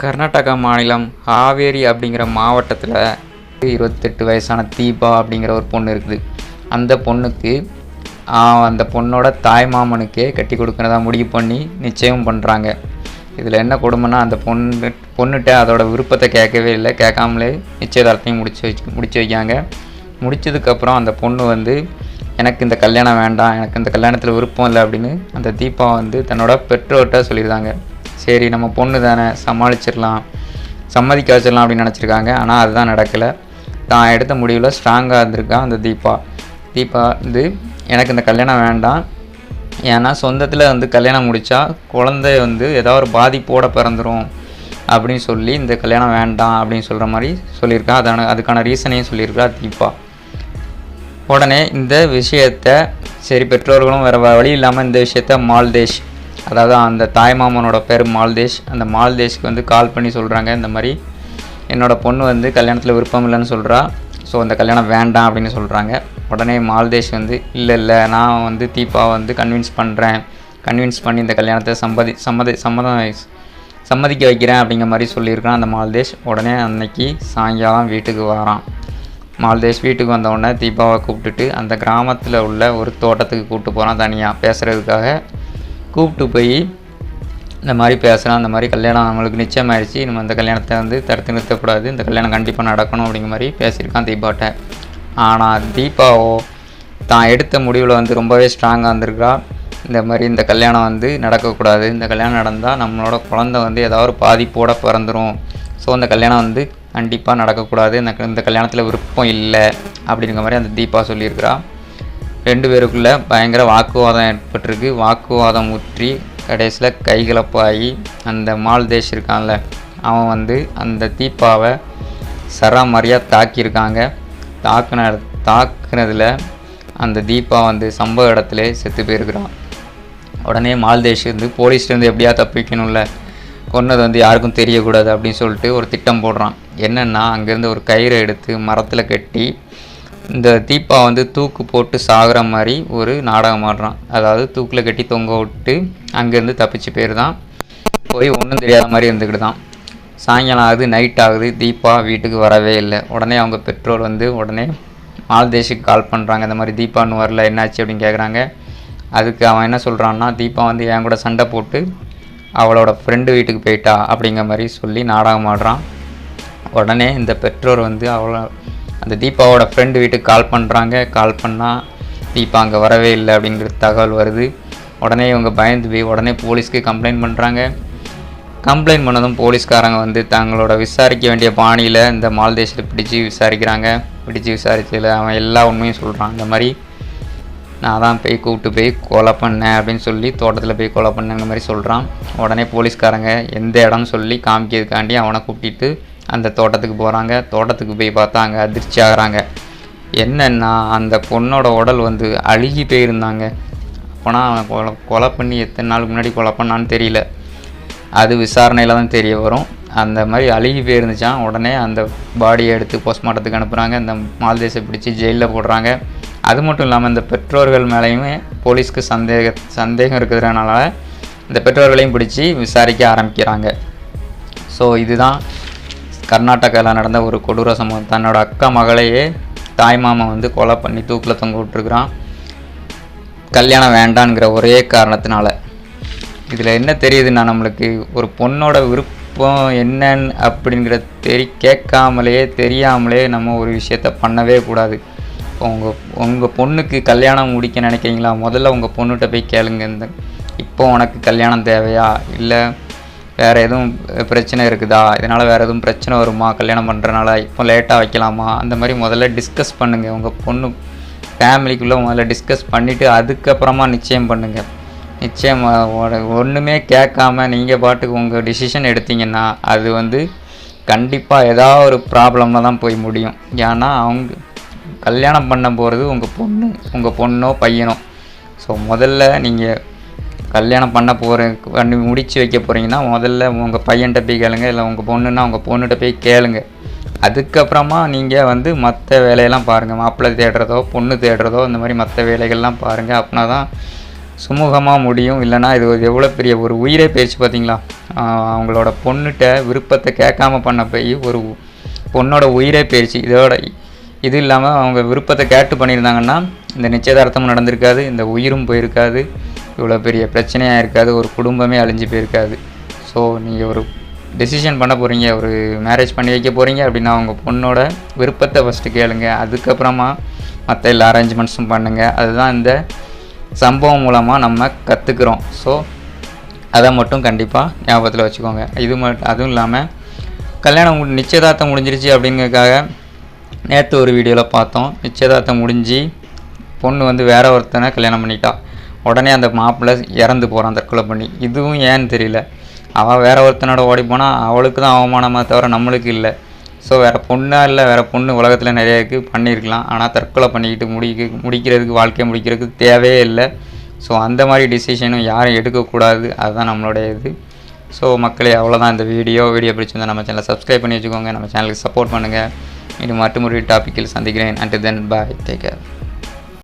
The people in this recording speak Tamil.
கர்நாடகா மாநிலம் ஹாவேரி அப்படிங்கிற மாவட்டத்தில் இருபத்தெட்டு வயசான தீபா அப்படிங்கிற ஒரு பொண்ணு இருக்குது. அந்த பொண்ணுக்கு அந்த பொண்ணோட தாய் மாமனுக்கே கட்டி கொடுக்கறதா முடிவு பண்ணி நிச்சயம் பண்ணுறாங்க இதில் என்ன கொடுமைன்னா அந்த பொண்ணு பொண்ணுகிட்ட அதோட விருப்பத்தை கேட்கவே இல்லை. கேட்காமலே நிச்சயதார்த்தையும் முடிச்சு வச்சு முடிச்சு வைக்காங்க முடிச்சதுக்கப்புறம் அந்த பொண்ணு வந்து எனக்கு இந்த கல்யாணம் வேண்டாம். எனக்கு இந்த கல்யாணத்தில் விருப்பம் இல்லை அப்படின்னு அந்த தீபா வந்து தன்னோட பெற்றோர்கிட்ட சொல்லியிருந்தாங்க சரி நம்ம பொண்ணு தானே சமாளிச்சிடலாம். சம்மதிக்க வச்சிடலாம் அப்படின்னு நினச்சிருக்காங்க. ஆனால் அதுதான் நடக்கலை. தான் எடுத்த முடிவில் ஸ்ட்ராங்காக இருந்திருக்கான் அந்த தீபா. தீபா வந்து எனக்கு இந்த கல்யாணம் வேண்டாம். ஏன்னா சொந்தத்தில் வந்து கல்யாணம் முடித்தா குழந்தை வந்து ஏதாவது ஒரு பாதிப்போட பிறந்துடும் அப்படின்னு சொல்லி இந்த கல்யாணம் வேண்டாம் அப்படின்னு சொல்கிற மாதிரி சொல்லியிருக்கா. அதான அதுக்கான ரீசனையும் சொல்லியிருக்கா தீபா. உடனே இந்த விஷயத்த சரி பெற்றோர்களும் வேறு வழி இல்லாமல் இந்த விஷயத்த மால்தேஷ் அதாவது அந்த தாய்மாமனோட பேர் மால்தேஷ். அந்த மால்தேஷ்க்கு வந்து கால் பண்ணி சொல்கிறாங்க இந்த மாதிரி என்னோடய பொண்ணு வந்து கல்யாணத்தில் விருப்பம் இல்லைன்னு சொல்கிறா ஸோ அந்த கல்யாணம் வேண்டாம் அப்படின்னு சொல்கிறாங்க உடனே மால்தேஷ் வந்து இல்லை இல்லை நான் வந்து தீபாவை வந்து கன்வின்ஸ் பண்ணுறேன் கன்வின்ஸ் பண்ணி இந்த கல்யாணத்தை சம்மதி சம்மதி சம்மதம் சம்மதிக்க வைக்கிறேன் அப்படிங்கிற மாதிரி சொல்லியிருக்கான் அந்த மால்தேஷ். உடனே அன்னைக்கு சாயங்காலம் வீட்டுக்கு வரான். மால்தேஷ் வீட்டுக்கு வந்த தீபாவை கூப்பிட்டுட்டு அந்த கிராமத்தில் உள்ள ஒரு தோட்டத்துக்கு கூப்பிட்டு போகிறான் தனியாக பேசுகிறதுக்காக கூப்பிட்டு போய் இந்த மாதிரி பேசுகிறான் அந்த மாதிரி கல்யாணம் நம்மளுக்கு நிச்சயம் ஆயிடுச்சு நம்ம அந்த கல்யாணத்தை வந்து தடுத்து நிறுத்தக்கூடாது. இந்த கல்யாணம் கண்டிப்பாக நடக்கணும் அப்படிங்கிற மாதிரி பேசியிருக்கான் தீபாட்ட. ஆனால் தீபாவோ தான் எடுத்த முடிவில் வந்து ரொம்பவே ஸ்ட்ராங்காக இருந்திருக்கா இந்த மாதிரி இந்த கல்யாணம் வந்து நடக்கக்கூடாது. இந்த கல்யாணம் நடந்தால் நம்மளோட குழந்தை வந்து ஏதாவது ஒரு பிறந்துடும் ஸோ அந்த கல்யாணம் வந்து கண்டிப்பாக நடக்கக்கூடாது. இந்த இந்த கல்யாணத்தில் விருப்பம் இல்லை அப்படிங்கிற மாதிரி அந்த தீபா சொல்லியிருக்கிறா. ரெண்டு பேருக்குள்ளே பயங்கர வாக்குவாதம் ஏற்பட்டிருக்கு. வாக்குவாதம் ஊற்றி கடைசியில் கைகலப்பாகி அந்த மால்தேஷ் இருக்கான்ல அவன் வந்து அந்த தீபாவை சராமரியாக தாக்கியிருக்காங்க. தாக்குன தாக்குனதில் அந்த தீபா வந்து சம்பவ இடத்துல செத்து போயிருக்கிறான். உடனே மால்தேஷ் வந்து போலீஸ்லேருந்து எப்படியா தப்பிக்கணும்ல? கொன்னது வந்து யாருக்கும் தெரியக்கூடாது அப்படின்னு சொல்லிட்டு ஒரு திட்டம் போடுறான். என்னென்னா அங்கேருந்து ஒரு கயிறை எடுத்து மரத்தில் கட்டி இந்த தீபா வந்து தூக்கு போட்டு சாகுற மாதிரி ஒரு நாடகம் ஆடுறான். அதாவது தூக்கில் கட்டி தொங்க விட்டு அங்கேருந்து தப்பிச்சு போயிருதான் போய் ஒன்றும் தெரியாத மாதிரி இருந்துக்கிட்டு தான். சாயங்காலம் ஆகுது நைட் ஆகுது தீபா வீட்டுக்கு வரவே இல்லை. உடனே அவங்க பெற்றோர் வந்து உடனே மால்தேஷுக்கு கால் பண்ணுறாங்க இந்த மாதிரி தீபான்னு வரல என்னாச்சு அப்படின்னு கேட்குறாங்க அதுக்கு அவன் என்ன சொல்கிறான்னா தீபா வந்து என் கூட சண்டை போட்டு அவளோட ஃப்ரெண்டு வீட்டுக்கு போயிட்டா அப்படிங்கிற மாதிரி சொல்லி நாடகம் ஆடுறான். உடனே இந்த பெற்றோர் வந்து அவளை அந்த தீபாவோட ஃப்ரெண்டு வீட்டுக்கு கால் பண்ணுறாங்க கால் பண்ணால் தீபா அங்கே வரவே இல்லை அப்படிங்கிற தகவல் வருது. உடனே இவங்க பயந்து போய் உடனே போலீஸ்க்கு கம்ப்ளைண்ட் பண்ணுறாங்க கம்ப்ளைண்ட் பண்ணதும் போலீஸ்காரங்க வந்து தங்களோட விசாரிக்க வேண்டிய பாணியில் இந்த மால்தேஷில் பிடிச்சி விசாரிக்கிறாங்க. பிடிச்சி விசாரிச்சதில் அவன் எல்லா உண்மையும் சொல்கிறான் இந்த மாதிரி நான் தான் போய் கூப்பிட்டு போய் கொலை பண்ணேன் அப்படின்னு சொல்லி தோட்டத்தில் போய் கொலை பண்ணேங்கிற மாதிரி சொல்கிறான் உடனே போலீஸ்காரங்க எந்த இடம்னு சொல்லி காமிக்கிறதுக்காண்டி அவனை கூப்பிட்டு அந்த தோட்டத்துக்கு போகிறாங்க தோட்டத்துக்கு போய் பார்த்தா அங்கே அதிர்ச்சி ஆகிறாங்க. என்னென்னா அந்த பொண்ணோட உடல் வந்து அழுகி போயிருந்தாங்க அப்போனா அவன் கொலை கொலை பண்ணி எத்தனை நாளுக்கு முன்னாடி கொலை பண்ணான்னு தெரியல. அது விசாரணையில் தான் தெரிய வரும். அந்த மாதிரி அழுகி போயிருந்துச்சான் உடனே அந்த பாடியை எடுத்து போஸ்ட்மார்ட்டத்துக்கு அனுப்புகிறாங்க இந்த மால்தேசை பிடிச்சி ஜெயிலில் போடுறாங்க. அது மட்டும் இல்லாமல் இந்த பெற்றோர்கள் மேலேயுமே போலீஸ்க்கு சந்தேக சந்தேகம் இருக்கிறதுனால இந்த பெற்றோர்களையும் பிடிச்சி விசாரிக்க ஆரம்பிக்கிறாங்க. ஸோ இதுதான் கர்நாடகாவில் நடந்த ஒரு கொடூர சம்பவம். தன்னோட அக்கா மகளையே தாய்மாமன் வந்து கொலை பண்ணி தூக்கில் தொங்க விட்டுருக்குறான். கல்யாணம் வேண்டான்ங்கிற ஒரே காரணத்தினால. இதில் என்ன தெரியுதுன்னா நம்மளுக்கு ஒரு பொண்ணோட விருப்பம் என்னன்னு அப்படிங்கிற தெரி கேட்காமலே தெரியாமலே நம்ம ஒரு விஷயத்த பண்ணவே கூடாது. உங்கள் உங்கள் பொண்ணுக்கு கல்யாணம் முடிக்க நினைக்கிறீங்களா? முதல்ல உங்கள் பொண்ணுகிட்ட போய் கேளுங்க. இந்த இப்போ உனக்கு கல்யாணம் தேவையா? இல்லை வேறு எதுவும் பிரச்சனை இருக்குதா? இதனால் வேறு எதுவும் பிரச்சனை வருமா? கல்யாணம் பண்ணுறனால இப்போ லேட்டாக வைக்கலாமா? அந்த மாதிரி முதல்ல டிஸ்கஸ் பண்ணுங்கள் உங்கள் பொண்ணு ஃபேமிலிக்குள்ளே முதல்ல டிஸ்கஸ் பண்ணிவிட்டு அதுக்கப்புறமா நிச்சயம் பண்ணுங்கள் நிச்சயம் ஒன்றுமே கேட்காம நீங்கள் பாட்டுக்கு உங்கள் டிசிஷன் எடுத்தீங்கன்னா அது வந்து கண்டிப்பாக ஏதாவது ஒரு ப்ராப்ளமில் தான் போய் முடியும். ஏன்னா அவங்க கல்யாணம் பண்ண போகிறது உங்கள் பொண்ணு உங்கள் பொண்ணோ பையனோ. ஸோ முதல்ல நீங்கள் கல்யாணம் பண்ண போகிற பண்ணி முடித்து வைக்க போகிறீங்கன்னா முதல்ல உங்கள் பையன்கிட்ட போய் கேளுங்க. இல்லை உங்கள் பொண்ணுன்னா உங்கள் பொண்ணுகிட்ட போய் கேளுங்க. அதுக்கப்புறமா நீங்கள் வந்து மற்ற வேலையெல்லாம் பாருங்கள் மாப்பிள்ளை தேடுறதோ பொண்ணு தேடுறதோ இந்த மாதிரி மற்ற வேலைகள்லாம் பாருங்கள் அப்படின்னா தான் சுமூகமாக முடியும். இல்லைனா இது ஒரு எவ்வளோ பெரிய ஒரு உயிரே போயிடுச்சு பார்த்தீங்களா? அவங்களோட பொண்ணுகிட்ட விருப்பத்தை கேட்காம பண்ண போய் ஒரு பொண்ணோட உயிரே போயிடுச்சு இதோட இது இல்லாமல் அவங்க விருப்பத்தை கேட்டு பண்ணியிருந்தாங்கன்னா இந்த நிச்சயதார்த்தமும் நடந்திருக்காது. இந்த உயிரும் போயிருக்காது. இவ்வளோ பெரிய பிரச்சனையாக இருக்காது. ஒரு குடும்பமே அழிஞ்சு போயிருக்காது. ஸோ நீங்கள் ஒரு டெசிஷன் பண்ண போகிறீங்க ஒரு மேரேஜ் பண்ணி வைக்க போகிறீங்க அப்படின்னா உங்கள் பொண்ணோட விருப்பத்தை ஃபஸ்ட்டு கேளுங்க. அதுக்கப்புறமா மற்ற எல்லா அரேஞ்ச்மெண்ட்ஸும் பண்ணுங்கள் அதுதான் இந்த சம்பவம் மூலமாக நம்ம கற்றுக்குறோம் ஸோ அதை மட்டும் கண்டிப்பாக ஞாபகத்தில் வச்சுக்கோங்க. இது மட்டும் அதுவும் இல்லாமல் கல்யாணம் நிச்சயதார்த்தம் முடிஞ்சிருச்சு அப்படிங்கிறதுக்காக நேற்று ஒரு வீடியோவில் பார்த்தோம். நிச்சயதார்த்தம் முடிஞ்சு பொண்ணு வந்து வேற ஒருத்தனை கல்யாணம் பண்ணிட்டா. உடனே அந்த மாப்பிள்ளை இறந்து போகிறான் தற்கொலை பண்ணி இதுவும் ஏன்னு தெரியல. அவள் வேற ஒருத்தனோட ஓடி போனால் அவளுக்கு தான் அவமானமாக தவிர நம்மளுக்கு இல்லை. ஸோ வேறு பொண்ணாக இல்லை வேறு பொண்ணு உலகத்தில் நிறைய இருக்குது பண்ணியிருக்கலாம். ஆனால் தற்கொலை பண்ணிக்கிட்டு முடிக்க முடிக்கிறதுக்கு வாழ்க்கையை முடிக்கிறதுக்கு தேவையே இல்லை. ஸோ அந்த மாதிரி டிசிஷனும் யாரும் எடுக்கக்கூடாது. அதுதான் நம்மளுடைய இது. ஸோ மக்களே அவ்வளோதான் இந்த வீடியோ. வீடியோ பிடிச்சிருந்தா நம்ம சேனலை சப்ஸ்கிரைப் பண்ணி வச்சுக்கோங்க. நம்ம சேனலுக்கு சப்போர்ட் பண்ணுங்கள் இது மட்டும் ஒரு டாப்பிக்கில் சந்திக்கிறேன். And then bye take care